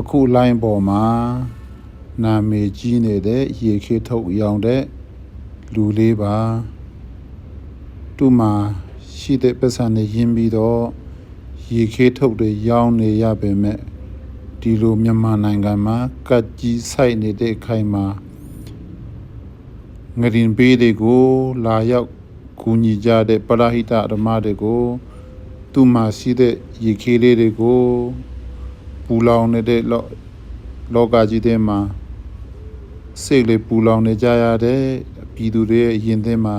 အခုလိုင်းပေါ်မှာနာမည်ကြီးနေတဲ့ရေခေထုတ်ရောင်တဲ့လူလေးပါသူ့မှာရှိတဲ့ပတ်စံနဲ့ရင်းပြီးတော့ရေခေထုတ်တွေရောင်းနေရပေမဲ့ဒီလိုမြန်မာနိုင်ငံမှာကတ်ကြီးဆိုင်နေတဲ့ခိုင်မှာငရင်ပေးတွေကို လာရောက်ကူညီကြတဲ့ပရဟိတဓမ္မတွေကိုသူ့မှာရှိတဲ့ရေခေလေးတွေကို ပူလောင်နေတဲ့လောလောကကြီးထဲမှာစိတ်လေးပူလောင်နေကြရတဲ့ပြည်သူတွေရဲ့ရင်ထဲမှာ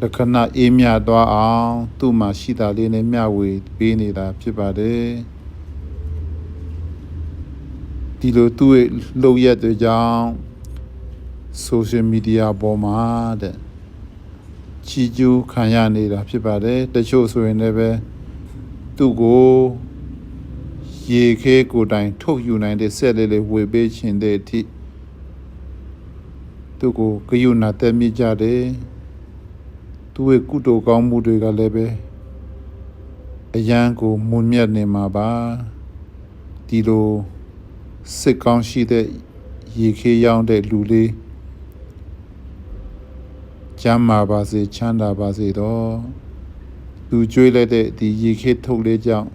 လက္ခဏာအေးမြသွားအောင်သူ့မှာရှိတာလေးနဲ့မျှဝေပေးနေတာဖြစ်ပါတယ်ဒီလိုသူ့ရဲ့လုပ်ရက်တွေကြောင့် social media ပေါ်မှာတဲ့ချီကျူးခံရနေတာဖြစ်ပါတယ်တချို့ဆိုရင်လည်းပဲသူ့ကို ရေခဲကိုယ်တိုင် ထုတ်ယူနိုင်တဲ့ဆက်လေးလေးဝေပေးခြင်းတဲ့အထိသူကိုဂယုဏတက်မြကြတယ်သူရဲ့ကုသိုလ်ကောင်းမှုတွေကလည်းပဲအယံကိုမွန်မြတ်နေမှာပါဒီလိုစစ်ကောင်းရှိတဲ့ရေခဲရောင်းတဲ့လူလေးကျမ်းမာပါစေချမ်းသာပါစေတော့သူကြွေးလိုက်တဲ့ဒီရေခဲထုတ်လေးကြောင့်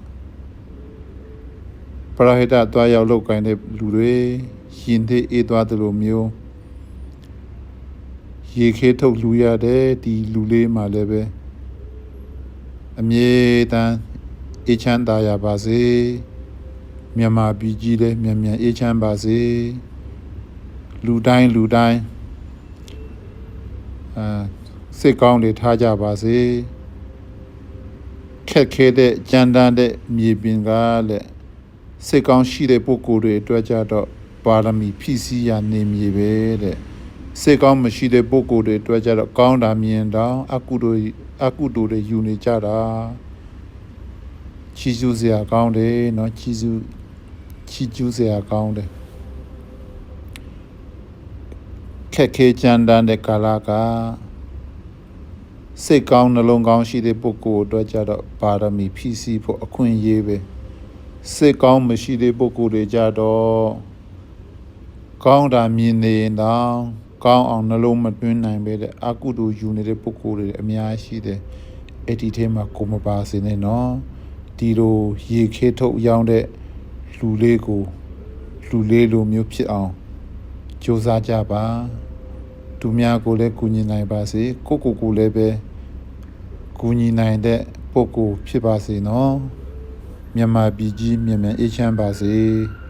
ပရဟိတတွားရောက်လောက်ကိုင်းတဲ့လူတွေရင်သေးအေးသွားတယ်လို့မျိုးရေခဲထုတ်လူရတဲ့ဒီလူလေးမှလည်းပဲအမြဲတမ်းအေးချမ်းသာရပါစေမြန်မာပြည်ကြီးလည်းမြန်မြန်အေးချမ်းပါစေလူတိုင်းလူတိုင်းအာစိတ်ကောင်းတွေထားကြပါစေခက်ခဲတဲ့ကြမ်းတမ်းတဲ့မြေပြင်ကလည်း စိတ်ကောင်းရှိတဲ့ပုဂ္ဂိုလ်တွေအတွက်ကြတော့ပါရမီဖြည့်ဆည်းရနေမည်ပဲတဲ့စိတ်ကောင်းမရှိတဲ့ပုဂ္ဂိုလ်တွေအတွက်ကြတော့ကောင်းတာမြင်တော့အကုသိုလ်အကုသိုလ်တွေယူနေကြတာချီးကျူးစရာကောင်းတယ်เนาะချီးကျူးချီးကျူးစရာကောင်းတယ်ခက်ခဲကြမ်းတမ်းတဲ့ကာလကစိတ်ကောင်းနှလုံးကောင်းရှိတဲ့ပုဂ္ဂိုလ်အတွက်ကြတော့ပါရမီဖြည့်ဆည်းဖို့အခွင့်အရေးပဲ စိတ်ကောင်းမရှိတဲ့ပုဂ္ဂိုလ်တွေကြတော့ကောင်းတာမြင်နေရင်တော့ကောင်းအောင်နှလုံးမသွင်းနိုင်ပဲတဲ့အကုသိုလ်ယူနေတဲ့ပုဂ္ဂိုလ်တွေအများရှိတယ်အဲ့ဒီထဲမှာကိုမပါစေနဲ့နော်ဒီလိုရေခဲထုတ်ရောင်းတဲ့လူလေးကိုလူလေးလိုမျိုးဖြစ်အောင်ကြိုးစားကြပါသူများကိုလည်းကူညီနိုင်ပါစေကိုကိုကိုလည်းပဲကူညီနိုင်တဲ့ပုဂ္ဂိုလ်ဖြစ်ပါစေနော် မြန်မာပြည်ကြီးမြန်မြန်အေးချမ်းပါစေ။